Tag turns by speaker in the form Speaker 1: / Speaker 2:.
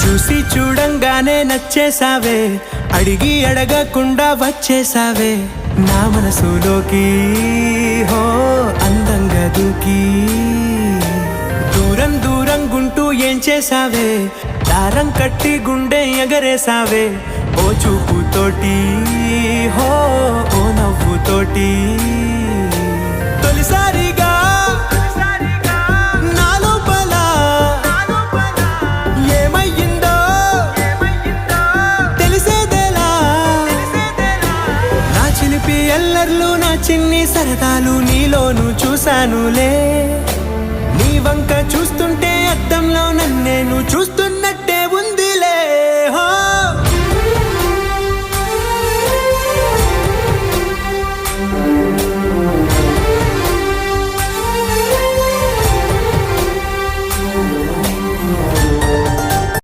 Speaker 1: చూసి చూడంగానే నచ్చేసావే అడిగి అడగకుండా వచ్చేసావే నా మనసులోకి హో అందంగా దూకి. దూరం దూరం గుంటూ ఏం చేసావే దారం కట్టి గుండె ఎగరేసావే ఓ చూపుతోటి హో ఓ నవ్వుతోటి. హ్యాపీ ఎల్లర్లు నా చిన్ని సరదాలు నీలోను చూశానులే. నీ వంక చూస్తుంటే అద్దంలో నన్నేను చూస్తున్నట్టే